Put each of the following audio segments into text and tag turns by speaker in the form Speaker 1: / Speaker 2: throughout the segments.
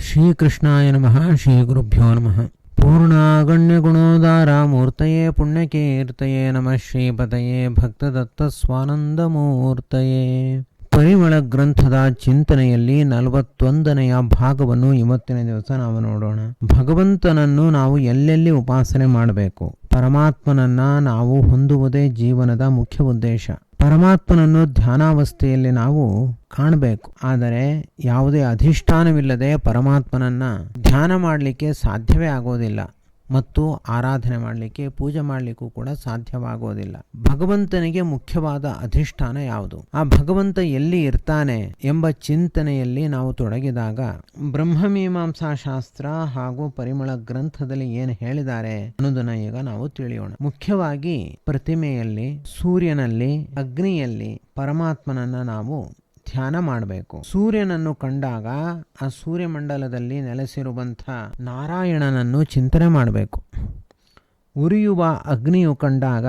Speaker 1: ಶ್ರೀಕೃಷ್ಣಾಯ ನಮಃ ಶ್ರೀ ಗುರುಭ್ಯೋ ನಮಃ. ಪೂರ್ಣಾಗಣ್ಯ ಗುಣೋದಾರ ಮೂರ್ತಯೇ ಪುಣ್ಯಕೀರ್ತಯೇ ನಮಃ ಶ್ರೀಪತಯೇ ಭಕ್ತದತ್ತ ಸ್ವಾನಂದ ಮೂರ್ತಯೇ ಪರಿಮಳ ಗ್ರಂಥದ ಚಿಂತನೆಯಲ್ಲಿ ನಲವತ್ತೊಂದನೆಯ ಭಾಗವನ್ನು ಇವತ್ತಿನ ದಿವಸ ನಾವು ನೋಡೋಣ. ಭಗವಂತನನ್ನು ನಾವು ಎಲ್ಲೆಲ್ಲಿ ಉಪಾಸನೆ ಮಾಡಬೇಕು? ಪರಮಾತ್ಮನನ್ನ ನಾವು ಹೊಂದುವುದೇ ಜೀವನದ ಮುಖ್ಯ ಉದ್ದೇಶ. ಪರಮಾತ್ಮನನ್ನು ಧ್ಯಾನಾವಸ್ಥೆಯಲ್ಲಿ ನಾವು ಕಾಣಬೇಕು. ಆದರೆ ಯಾವುದೇ ಅಧಿಷ್ಠಾನವಿಲ್ಲದೆ ಪರಮಾತ್ಮನನ್ನು ಧ್ಯಾನ ಮಾಡಲಿಕ್ಕೆ ಸಾಧ್ಯವೇ ಆಗೋದಿಲ್ಲ. ಮತ್ತು ಆರಾಧನೆ ಮಾಡಲಿಕ್ಕೆ, ಪೂಜೆ ಮಾಡಲಿಕ್ಕೂ ಕೂಡ ಸಾಧ್ಯವಾಗೋದಿಲ್ಲ. ಭಗವಂತನಿಗೆ ಮುಖ್ಯವಾದ ಅಧಿಷ್ಠಾನ ಯಾವುದು? ಆ ಭಗವಂತ ಎಲ್ಲಿ ಇರ್ತಾನೆ ಎಂಬ ಚಿಂತನೆಯಲ್ಲಿ ನಾವು ತೊಡಗಿದಾಗ ಬ್ರಹ್ಮಮೀಮಾಂಸಾ ಶಾಸ್ತ್ರ ಹಾಗೂ ಪರಿಮಳ ಗ್ರಂಥದಲ್ಲಿ ಏನು ಹೇಳಿದ್ದಾರೆ ಅನ್ನೋದನ್ನ ಈಗ ನಾವು ತಿಳಿಯೋಣ. ಮುಖ್ಯವಾಗಿ ಪ್ರತಿಮೆಯಲ್ಲಿ, ಸೂರ್ಯನಲ್ಲಿ, ಅಗ್ನಿಯಲ್ಲಿ ಪರಮಾತ್ಮನನ್ನ ನಾವು ಧ್ಯಾನ ಮಾಡಬೇಕು. ಸೂರ್ಯನನ್ನು ಕಂಡಾಗ ಆ ಸೂರ್ಯಮಂಡಲದಲ್ಲಿ ನೆಲೆಸಿರುವಂಥ ನಾರಾಯಣನನ್ನು ಚಿಂತನೆ ಮಾಡಬೇಕು. ಉರಿಯುವ ಅಗ್ನಿಯು ಕಂಡಾಗ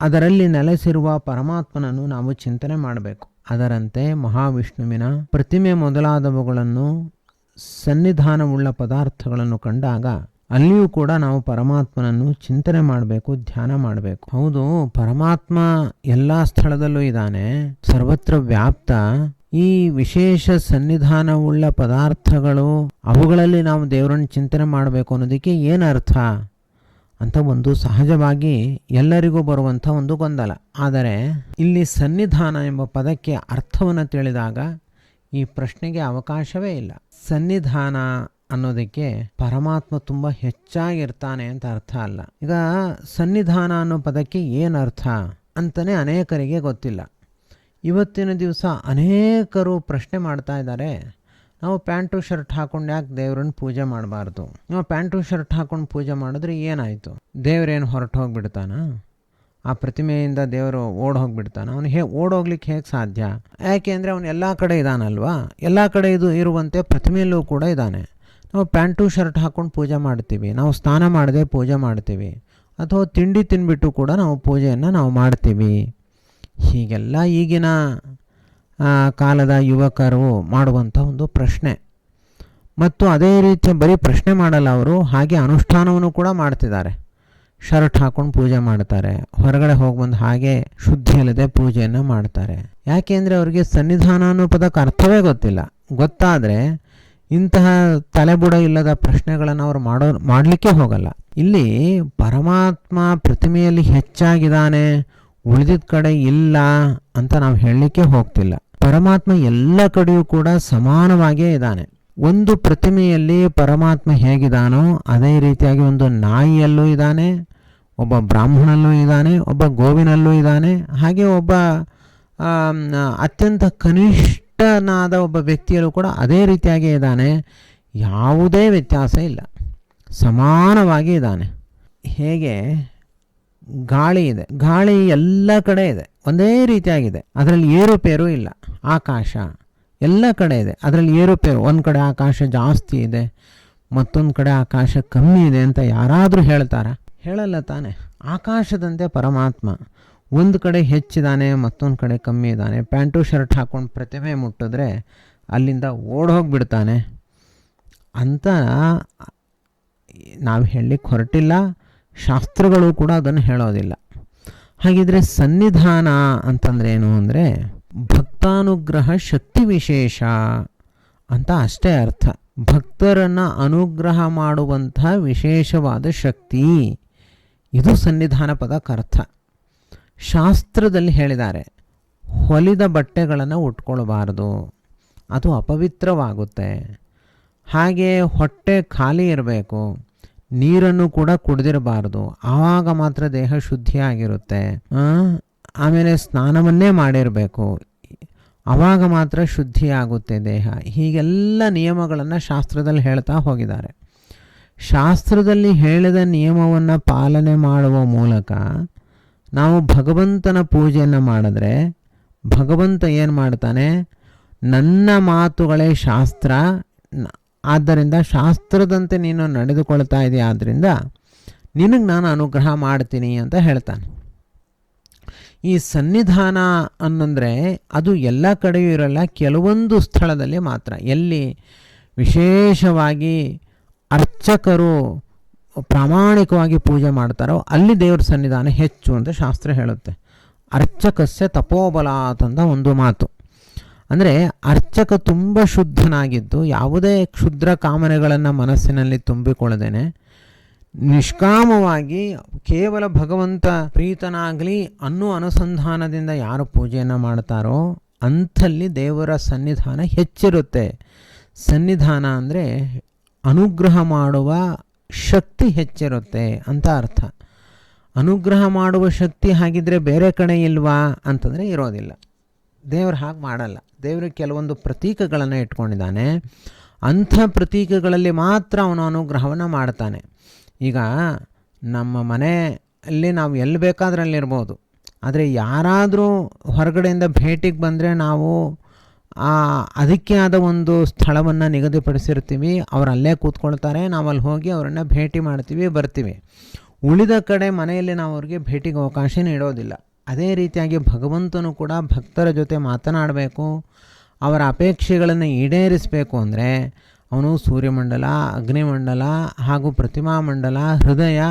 Speaker 1: ಅದರಲ್ಲಿ ನೆಲೆಸಿರುವ ಪರಮಾತ್ಮನನ್ನು ನಾವು ಚಿಂತನೆ ಮಾಡಬೇಕು. ಅದರಂತೆ ಮಹಾವಿಷ್ಣುವಿನ ಪ್ರತಿಮೆ ಮೊದಲಾದವುಗಳನ್ನು ಸನ್ನಿಧಾನವುಳ್ಳ ಪದಾರ್ಥಗಳನ್ನು ಕಂಡಾಗ ಅಲ್ಲಿಯೂ ಕೂಡ ನಾವು ಪರಮಾತ್ಮನನ್ನು ಚಿಂತನೆ ಮಾಡಬೇಕು, ಧ್ಯಾನ ಮಾಡಬೇಕು. ಹೌದು, ಪರಮಾತ್ಮ ಎಲ್ಲ ಸ್ಥಳದಲ್ಲೂ ಇದ್ದಾನೆ. ಸರ್ವತ್ರ ವ್ಯಾಪ್ತ. ಈ ವಿಶೇಷ ಸನ್ನಿಧಾನವುಳ್ಳ ಪದಾರ್ಥಗಳು, ಅವುಗಳಲ್ಲಿ ನಾವು ದೇವರನ್ನು ಚಿಂತನೆ ಮಾಡಬೇಕು ಅನ್ನೋದಕ್ಕೆ ಏನು ಅರ್ಥ? ಅಂತ ಒಂದು ಸಹಜವಾಗಿ ಎಲ್ಲರಿಗೂ ಬರುವಂಥ ಒಂದು ಗೊಂದಲ. ಆದರೆ, ಇಲ್ಲಿ ಸನ್ನಿಧಾನ ಎಂಬ ಪದಕ್ಕೆ ಅರ್ಥವನ್ನು ತಿಳಿದಾಗ ಈ ಪ್ರಶ್ನೆಗೆ ಅವಕಾಶವೇ ಇಲ್ಲ. ಸನ್ನಿಧಾನ ಅನ್ನೋದಕ್ಕೆ ಪರಮಾತ್ಮ ತುಂಬ ಹೆಚ್ಚಾಗಿರ್ತಾನೆ ಅಂತ ಅರ್ಥ ಅಲ್ಲ. ಈಗ ಸನ್ನಿಧಾನ ಅನ್ನೋ ಪದಕ್ಕೆ ಏನು ಅರ್ಥ ಅಂತಲೇ ಅನೇಕರಿಗೆ ಗೊತ್ತಿಲ್ಲ. ಇವತ್ತಿನ ದಿವಸ ಅನೇಕರು ಪ್ರಶ್ನೆ ಮಾಡ್ತಾ ಇದ್ದಾರೆ, ನಾವು ಪ್ಯಾಂಟು, ಶರ್ಟ್ ಹಾಕೊಂಡು ಯಾಕೆ ದೇವ್ರನ್ನ ಪೂಜೆ ಮಾಡಬಾರ್ದು? ನಾವು ಪ್ಯಾಂಟು, ಶರ್ಟ್ ಹಾಕೊಂಡು ಪೂಜೆ ಮಾಡಿದ್ರೆ ಏನಾಯಿತು? ದೇವ್ರೇನು ಹೊರಟು ಹೋಗ್ಬಿಡ್ತಾನ? ಆ ಪ್ರತಿಮೆಯಿಂದ ದೇವರು ಓಡ್ ಹೋಗಿಬಿಡ್ತಾನೆ? ಅವನು ಹೇ ಓಡೋಗ್ಲಿಕ್ಕೆ ಹೇಗೆ ಸಾಧ್ಯ? ಯಾಕೆ ಅಂದರೆ ಅವನು ಎಲ್ಲ ಕಡೆ ಇದ್ದಾನಲ್ವಾ ಎಲ್ಲ ಕಡೆ ಇದು ಇರುವಂತೆ ಪ್ರತಿಮೆಯಲ್ಲೂ ಕೂಡ ಇದ್ದಾನೆ ನಾವು ಪ್ಯಾಂಟು, ಶರ್ಟ್ ಹಾಕ್ಕೊಂಡು ಪೂಜೆ ಮಾಡ್ತೀವಿ. ನಾವು ಸ್ನಾನ ಮಾಡದೆ ಪೂಜೆ ಮಾಡ್ತೀವಿ. ಅಥವಾ ತಿಂಡಿ ತಿನ್ಬಿಟ್ಟು ಕೂಡ ನಾವು ಪೂಜೆಯನ್ನು ನಾವು ಮಾಡ್ತೀವಿ. ಹೀಗೆಲ್ಲ ಈಗಿನ ಕಾಲದ ಯುವಕರು ಮಾಡುವಂಥ ಒಂದು ಪ್ರಶ್ನೆ. ಮತ್ತು ಅದೇ ರೀತಿ ಬರೀ ಪ್ರಶ್ನೆ ಮಾಡಲ್ಲ ಅವರು, ಹಾಗೆ ಅನುಷ್ಠಾನವನ್ನು ಕೂಡ ಮಾಡ್ತಿದ್ದಾರೆ. ಶರ್ಟ್ ಹಾಕ್ಕೊಂಡು ಪೂಜೆ ಮಾಡ್ತಾರೆ. ಹೊರಗಡೆ ಹೋಗಿ ಬಂದು ಹಾಗೆ ಶುದ್ಧಿ ಇಲ್ಲದೆ ಪೂಜೆಯನ್ನು ಮಾಡ್ತಾರೆ. ಯಾಕೆಂದರೆ ಅವರಿಗೆ ಸನ್ನಿಧಾನ ಅನ್ನೋ ಪದಕ್ಕೆ ಅರ್ಥವೇ ಗೊತ್ತಿಲ್ಲ. ಗೊತ್ತಾದರೆ ಇಂತಹ ತಲೆಬುಡ ಇಲ್ಲದ ಪ್ರಶ್ನೆಗಳನ್ನು ಅವರು ಮಾಡೋ, ಮಾಡಲಿಕ್ಕೆ ಹೋಗಲ್ಲ. ಇಲ್ಲಿ ಪರಮಾತ್ಮ ಪ್ರತಿಮೆಯಲ್ಲಿ ಹೆಚ್ಚಾಗಿದ್ದಾನೆ ಉಳಿದಿದ್ದ ಕಡೆ ಇಲ್ಲ ಅಂತ ನಾವು ಹೇಳಲಿಕ್ಕೆ ಹೋಗ್ತಿಲ್ಲ. ಪರಮಾತ್ಮ ಎಲ್ಲ ಕಡೆಯೂ ಕೂಡ ಸಮಾನವಾಗಿಯೇ ಇದ್ದಾನೆ. ಒಂದು ಪ್ರತಿಮೆಯಲ್ಲಿ ಪರಮಾತ್ಮ ಹೇಗಿದ್ದಾನೋ ಅದೇ ರೀತಿಯಾಗಿ ಒಂದು ನಾಯಿಯಲ್ಲೂ ಇದ್ದಾನೆ, ಒಬ್ಬ ಬ್ರಾಹ್ಮಣಲ್ಲೂ ಇದ್ದಾನೆ, ಒಬ್ಬ ಗೋವಿನಲ್ಲೂ ಇದ್ದಾನೆ, ಹಾಗೆ ಒಬ್ಬ ಅತ್ಯಂತ ಅತ್ಯಂತ ಕನಿಷ್ಠನಾದ ಒಬ್ಬ ವ್ಯಕ್ತಿಯಲ್ಲೂ ಕೂಡ ಅದೇ ರೀತಿಯಾಗಿ ಇದ್ದಾನೆ. ಯಾವುದೇ ವ್ಯತ್ಯಾಸ ಇಲ್ಲ. ಸಮಾನವಾಗಿ ಇದ್ದಾನೆ. ಹೇಗೆ? ಗಾಳಿ ಇದೆ. ಗಾಳಿ ಎಲ್ಲ ಕಡೆ ಇದೆ. ಒಂದೇ ರೀತಿಯಾಗಿದೆ. ಅದರಲ್ಲಿ ಏರುಪೇರು ಇಲ್ಲ. ಆಕಾಶ ಎಲ್ಲ ಕಡೆ ಇದೆ. ಅದರಲ್ಲಿ ಏರುಪೇರು ಒಂದು ಕಡೆ ಆಕಾಶ ಜಾಸ್ತಿ ಇದೆ. ಮತ್ತೊಂದು ಕಡೆ ಆಕಾಶ ಕಮ್ಮಿ ಇದೆ ಅಂತ ಯಾರಾದರೂ ಹೇಳ್ತಾರ? ಹೇಳಲ್ಲ ತಾನೆ. ಆಕಾಶದಂತೆ ಪರಮಾತ್ಮ. ಒಂದು ಕಡೆ ಹೆಚ್ಚಿದ್ದಾನೆ ಮತ್ತೊಂದು ಕಡೆ ಕಮ್ಮಿ ಇದ್ದಾನೆ ಪ್ಯಾಂಟು, ಶರ್ಟ್ ಹಾಕ್ಕೊಂಡು ಪ್ರತಿಮೆ ಮುಟ್ಟಿದ್ರೆ ಅಲ್ಲಿಂದ ಓಡೋಗ್ಬಿಡ್ತಾನೆ ಅಂತ ನಾವು ಹೇಳಲಿಕ್ಕೆ ಹೊರಟಿಲ್ಲ. ಶಾಸ್ತ್ರಗಳು ಕೂಡ ಅದನ್ನು ಹೇಳೋದಿಲ್ಲ. ಹಾಗಿದ್ರೆ ಸನ್ನಿಧಾನ ಅಂತಂದ್ರೆ ಏನು ಅಂದರೆ ಭಕ್ತಾನುಗ್ರಹ ಶಕ್ತಿ ವಿಶೇಷ ಅಂತ ಅಷ್ಟೇ ಅರ್ಥ. ಭಕ್ತರನ್ನು ಅನುಗ್ರಹ ಮಾಡುವಂಥ ವಿಶೇಷವಾದ ಶಕ್ತಿ. ಇದು ಸನ್ನಿಧಾನ ಪದಕ್ಕೆ ಅರ್ಥ ಶಾಸ್ತ್ರದಲ್ಲಿ ಹೇಳಿದ್ದಾರೆ, ಹೊಲಿದ ಬಟ್ಟೆಗಳನ್ನು ಉಟ್ಕೊಳ್ಬಾರ್ದು, ಅದು ಅಪವಿತ್ರವಾಗುತ್ತೆ. ಹಾಗೆ ಹೊಟ್ಟೆ ಖಾಲಿ ಇರಬೇಕು, ನೀರನ್ನು ಕೂಡ ಕುಡಿದಿರಬಾರ್ದು, ಆವಾಗ ಮಾತ್ರ ದೇಹ ಶುದ್ಧಿಯಾಗಿರುತ್ತೆ. ಆಮೇಲೆ ಸ್ನಾನವನ್ನೇ ಮಾಡಿರಬೇಕು, ಆವಾಗ ಮಾತ್ರ ಶುದ್ಧಿಯಾಗುತ್ತೆ ದೇಹ. ಹೀಗೆಲ್ಲ ನಿಯಮಗಳನ್ನು ಶಾಸ್ತ್ರದಲ್ಲಿ ಹೇಳ್ತಾ ಹೋಗಿದ್ದಾರೆ. ಶಾಸ್ತ್ರದಲ್ಲಿ ಹೇಳಿದ ನಿಯಮವನ್ನು ಪಾಲನೆ ಮಾಡುವ ಮೂಲಕ ನಾವು ಭಗವಂತನ ಪೂಜೆಯನ್ನು ಮಾಡಿದ್ರೆ ಭಗವಂತ ಏನು ಮಾಡ್ತಾನೆ? ನನ್ನ ಮಾತುಗಳೇ ಶಾಸ್ತ್ರ. ಆದ್ದರಿಂದ ಶಾಸ್ತ್ರದಂತೆ ನೀನು ನಡೆದುಕೊಳ್ತಾ ಇದೆಯಾ ಆದ್ದರಿಂದ ನಿನಗೆ ನಾನು ಅನುಗ್ರಹ ಮಾಡ್ತೀನಿ ಅಂತ ಹೇಳ್ತಾನೆ. ಈ ಸನ್ನಿಧಾನ ಅನ್ನಂದರೆ ಅದು ಎಲ್ಲ ಕಡೆಯೂ ಇರಲ್ಲ, ಕೆಲವೊಂದು ಸ್ಥಳದಲ್ಲಿ ಮಾತ್ರ. ಎಲ್ಲಿ ವಿಶೇಷವಾಗಿ ಅರ್ಚಕರು ಪ್ರಾಮಾಣಿಕವಾಗಿ ಪೂಜೆ ಮಾಡ್ತಾರೋ ಅಲ್ಲಿ ದೇವ್ರ ಸನ್ನಿಧಾನ ಹೆಚ್ಚು ಅಂತ ಶಾಸ್ತ್ರ ಹೇಳುತ್ತೆ. ಅರ್ಚಕಸ್ಯ ತಪೋಬಲ ಅಂತ ಒಂದು ಮಾತು. ಅಂದರೆ ಅರ್ಚಕ ತುಂಬ ಶುದ್ಧನಾಗಿದ್ದು ಯಾವುದೇ ಕ್ಷುದ್ರ ಕಾಮನೆಗಳನ್ನು ಮನಸ್ಸಿನಲ್ಲಿ ತುಂಬಿಕೊಳ್ಳದೇನೆ, ನಿಷ್ಕಾಮವಾಗಿ ಕೇವಲ ಭಗವಂತ ಪ್ರೀತನಾಗಲಿ ಅನ್ನೋ ಅನುಸಂಧಾನದಿಂದ ಯಾರು ಪೂಜೆಯನ್ನು ಮಾಡ್ತಾರೋ ಅಂಥಲ್ಲಿ ದೇವರ ಸನ್ನಿಧಾನ ಹೆಚ್ಚಿರುತ್ತೆ. ಸನ್ನಿಧಾನ ಅಂದರೆ ಅನುಗ್ರಹ ಮಾಡುವ ಶಕ್ತಿ ಹೆಚ್ಚಿರುತ್ತೆ ಅಂತ ಅರ್ಥ. ಅನುಗ್ರಹ ಮಾಡುವ ಶಕ್ತಿ ಹಾಗಿದ್ರೆ ಬೇರೆ ಕಡೆ ಇಲ್ವಾ ಅಂತಂದರೆ ಇರೋದಿಲ್ಲ. ದೇವರು ಹಾಗೆ ಮಾಡಲ್ಲ. ದೇವರು ಕೆಲವೊಂದು ಪ್ರತೀಕಗಳನ್ನು ಇಟ್ಕೊಂಡಿದ್ದಾನೆ. ಅಂಥ ಪ್ರತೀಕಗಳಲ್ಲಿ ಮಾತ್ರ ಅವನು ಅನುಗ್ರಹವನ್ನು ಮಾಡ್ತಾನೆ. ಈಗ ನಮ್ಮ ಮನೆಯಲ್ಲಿ ನಾವು ಎಲ್ಲಿ ಬೇಕಾದ್ರಲ್ಲಿರ್ಬೋದು. ಆದರೆ ಯಾರಾದರೂ ಹೊರಗಡೆಯಿಂದ ಭೇಟಿಗೆ ಬಂದರೆ ನಾವು ಅದಕ್ಕೆ ಆದ ಒಂದು ಸ್ಥಳವನ್ನು ನಿಗದಿಪಡಿಸಿರ್ತೀವಿ. ಅವ್ರು ಅಲ್ಲೇ ಕೂತ್ಕೊಳ್ತಾರೆ. ನಾವು ಅಲ್ಲಿ ಹೋಗಿ ಅವರನ್ನು ಭೇಟಿ ಮಾಡ್ತೀವಿ, ಬರ್ತೀವಿ. ಉಳಿದ ಕಡೆ ಮನೆಯಲ್ಲಿ ನಾವು ಅವ್ರಿಗೆ ಭೇಟಿಗೆ ಅವಕಾಶ ನೀಡೋದಿಲ್ಲ. ಅದೇ ರೀತಿಯಾಗಿ ಭಗವಂತನು ಕೂಡ ಭಕ್ತರ ಜೊತೆ ಮಾತನಾಡಬೇಕು. ಅವರ ಅಪೇಕ್ಷೆಗಳನ್ನು ಈಡೇರಿಸಬೇಕು ಅಂದರೆ ಅವನು ಸೂರ್ಯಮಂಡಲ, ಅಗ್ನಿಮಂಡಲ ಹಾಗೂ ಪ್ರತಿಮಾ ಮಂಡಲ, ಹೃದಯ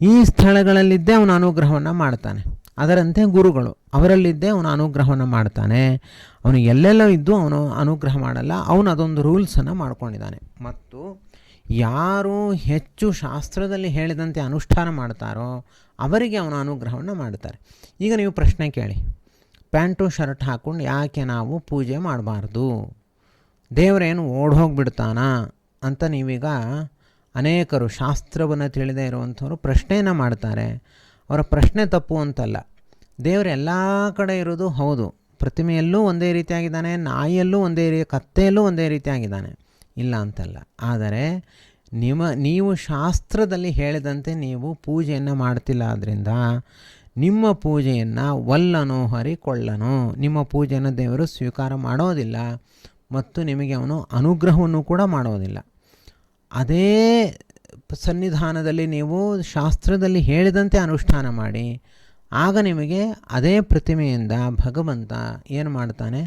Speaker 1: ಈ ಸ್ಥಳಗಳಲ್ಲಿದ್ದೇ ಅವನು ಅನುಗ್ರಹವನ್ನು ಮಾಡ್ತಾನೆ. ಅದರಂತೆ ಗುರುಗಳು. ಅವರಲ್ಲಿದ್ದೇ ಅವನು ಅನುಗ್ರಹವನ್ನು ಮಾಡ್ತಾನೆ. ಅವನು ಎಲ್ಲೆಲ್ಲೋ ಇದ್ದು ಅವನು ಅನುಗ್ರಹ ಮಾಡಲ್ಲ. ಅವನು ಅದೊಂದು ರೂಲ್ಸನ್ನು ಮಾಡ್ಕೊಂಡಿದ್ದಾನೆ. ಮತ್ತು ಯಾರು ಹೆಚ್ಚು ಶಾಸ್ತ್ರದಲ್ಲಿ ಹೇಳಿದಂತೆ ಅನುಷ್ಠಾನ ಮಾಡ್ತಾರೋ ಅವರಿಗೆ ಅವನು ಅನುಗ್ರಹವನ್ನು ಮಾಡ್ತಾರೆ. ಈಗ ನೀವು ಪ್ರಶ್ನೆ ಕೇಳಿ. ಪ್ಯಾಂಟು, ಶರ್ಟ್ ಹಾಕ್ಕೊಂಡು ಯಾಕೆ ನಾವು ಪೂಜೆ ಮಾಡಬಾರ್ದು? ದೇವರೇನು ಓಡ್ ಹೋಗಿಬಿಡ್ತಾನ ಅಂತ ನೀವೀಗ ಅನೇಕರು ಶಾಸ್ತ್ರವನ್ನು ತಿಳಿದೇ ಇರುವಂಥವರು ಪ್ರಶ್ನೆಯನ್ನು ಮಾಡ್ತಾರೆ. ಅವರ ಪ್ರಶ್ನೆ ತಪ್ಪು ಅಂತಲ್ಲ. ದೇವರು ಎಲ್ಲ ಕಡೆ ಇರೋದು ಹೌದು. ಪ್ರತಿಮೆಯಲ್ಲೂ ಒಂದೇ ರೀತಿಯಾಗಿದ್ದಾನೆ, ನಾಯಿಯಲ್ಲೂ ಒಂದೇ ರೀ, ಕತ್ತೆಯಲ್ಲೂ ಒಂದೇ ರೀತಿಯಾಗಿದ್ದಾನೆ. ಇಲ್ಲ ಅಂತಲ್ಲ. ಆದರೆ ನಿಮ್ಮ, ನೀವು ಶಾಸ್ತ್ರದಲ್ಲಿ ಹೇಳಿದಂತೆ ನೀವು ಪೂಜೆಯನ್ನು ಮಾಡ್ತಿಲ್ಲ ಆದ್ದರಿಂದ ನಿಮ್ಮ ಪೂಜೆಯನ್ನು ಒಲ್ಲನು ಹರಿಕೊಳ್ಳನು, ನಿಮ್ಮ ಪೂಜೆಯನ್ನು ದೇವರು ಸ್ವೀಕಾರ ಮಾಡೋದಿಲ್ಲ ಮತ್ತು ನಿಮಗೆ ಅವನು ಅನುಗ್ರಹವನ್ನು ಕೂಡ ಮಾಡೋದಿಲ್ಲ. ಅದೇ ಸನ್ನಿಧಾನದಲ್ಲಿ ನೀವು ಶಾಸ್ತ್ರದಲ್ಲಿ ಹೇಳಿದಂತೆ ಅನುಷ್ಠಾನ ಮಾಡಿ, ಆಗ ನಿಮಗೆ ಅದೇ ಪ್ರತಿಮೆಯಿಂದ ಭಗವಂತ ಏನು ಮಾಡ್ತಾನೆ?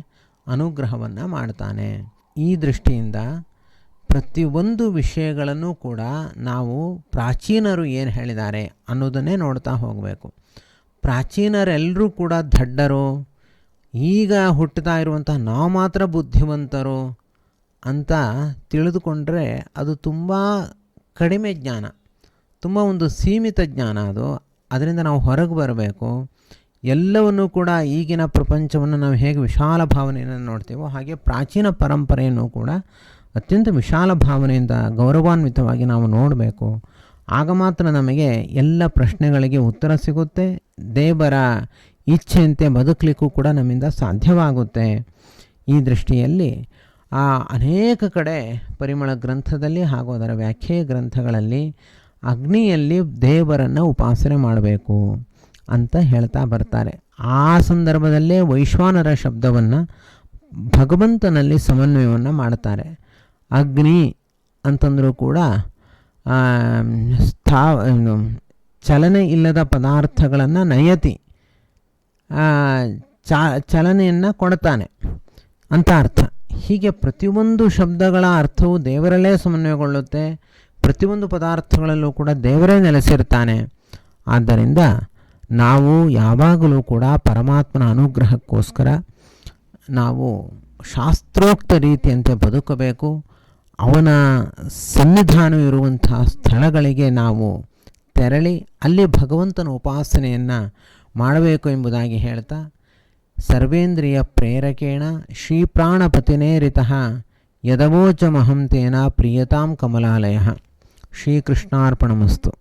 Speaker 1: ಅನುಗ್ರಹವನ್ನು ಮಾಡ್ತಾನೆ. ಈ ದೃಷ್ಟಿಯಿಂದ ಪ್ರತಿಯೊಂದು ವಿಷಯಗಳನ್ನು ಕೂಡ ನಾವು ಪ್ರಾಚೀನರು ಏನು ಹೇಳಿದ್ದಾರೆ ಅನ್ನೋದನ್ನೇ ನೋಡ್ತಾ ಹೋಗಬೇಕು. ಪ್ರಾಚೀನರೆಲ್ಲರೂ ಕೂಡ ದಡ್ಡರು, ಈಗ ಹುಟ್ಟುತ್ತಾ ಇರುವಂಥ ನಾವು ಮಾತ್ರ ಬುದ್ಧಿವಂತರು ಅಂತ ತಿಳಿದುಕೊಂಡ್ರೆ ಅದು ತುಂಬ ಕಡಿಮೆ ಜ್ಞಾನ, ತುಂಬ ಒಂದು ಸೀಮಿತ ಜ್ಞಾನ ಅದು. ಅದರಿಂದ ನಾವು ಹೊರಗೆ ಬರಬೇಕು. ಎಲ್ಲವನ್ನೂ ಕೂಡ ಈಗಿನ ಪ್ರಪಂಚವನ್ನು ನಾವು ಹೇಗೆ ವಿಶಾಲ ಭಾವನೆಯನ್ನು ನೋಡ್ತೀವೋ ಹಾಗೆ ಪ್ರಾಚೀನ ಪರಂಪರೆಯನ್ನು ಕೂಡ ಅತ್ಯಂತ ವಿಶಾಲ ಭಾವನೆಯಿಂದ ಗೌರವಾನ್ವಿತವಾಗಿ ನಾವು ನೋಡಬೇಕು. ಆಗ ಮಾತ್ರ ನಮಗೆ ಎಲ್ಲ ಪ್ರಶ್ನೆಗಳಿಗೆ ಉತ್ತರ ಸಿಗುತ್ತೆ. ದೇವರ ಇಚ್ಛೆಯಂತೆ ಬದುಕಲಿಕ್ಕೂ ಕೂಡ ನಮ್ಮಿಂದ ಸಾಧ್ಯವಾಗುತ್ತೆ. ಈ ದೃಷ್ಟಿಯಲ್ಲಿ ಆ ಅನೇಕ ಕಡೆ ಪರಿಮಳ ಗ್ರಂಥದಲ್ಲಿ ಹಾಗೂ ಅದರ ವ್ಯಾಖ್ಯೆ ಗ್ರಂಥಗಳಲ್ಲಿ ಅಗ್ನಿಯಲ್ಲಿ ದೇವರನ್ನು ಉಪಾಸನೆ ಮಾಡಬೇಕು ಅಂತ ಹೇಳ್ತಾ ಬರ್ತಾರೆ. ಆ ಸಂದರ್ಭದಲ್ಲೇ ವೈಶ್ವಾನರ ಶಬ್ದವನ್ನು ಭಗವಂತನಲ್ಲಿ ಸಮನ್ವಯವನ್ನು ಮಾಡ್ತಾರೆ. ಅಗ್ನಿ ಅಂತಂದರೂ ಕೂಡ ಸ್ಥಾ ಚಲನೆ ಇಲ್ಲದ ಪದಾರ್ಥಗಳನ್ನು ನಯತಿ ಚಲನೆಯನ್ನು ಕೊಡ್ತಾನೆ ಅಂತ ಅರ್ಥ. ಹೀಗೆ ಪ್ರತಿಯೊಂದು ಶಬ್ದಗಳ ಅರ್ಥವು ದೇವರಲ್ಲೇ ಸಮನ್ವಯಗೊಳ್ಳುತ್ತೆ. ಪ್ರತಿಯೊಂದು ಪದಾರ್ಥಗಳಲ್ಲೂ ಕೂಡ ದೇವರೇ ನೆಲೆಸಿರ್ತಾನೆ. ಆದ್ದರಿಂದ ನಾವು ಯಾವಾಗಲೂ ಕೂಡ ಪರಮಾತ್ಮನ ಅನುಗ್ರಹಕ್ಕೋಸ್ಕರ ನಾವು ಶಾಸ್ತ್ರೋಕ್ತ ರೀತಿಯಂತೆ ಬದುಕಬೇಕು. ಅವನ ಸನ್ನಿಧಾನ ಇರುವಂತಹ ಸ್ಥಳಗಳಿಗೆ ನಾವು ತೆರಳಿ ಅಲ್ಲಿ ಭಗವಂತನ ಉಪಾಸನೆಯನ್ನು ಮಾಡಬೇಕು ಎಂಬುದಾಗಿ ಹೇಳ್ತಾ ಪ್ರೇರಕೇಣ ಶ್ರೀಪ್ರಾಣಪತಿನೇರಿತ ಯದವೋಚಮಹಂ ತೇನ ಪ್ರಿಯತಾಂ ಕಮಲಾಲಯ. ಶ್ರೀಕೃಷ್ಣಾರ್ಪಣಮಸ್ತು.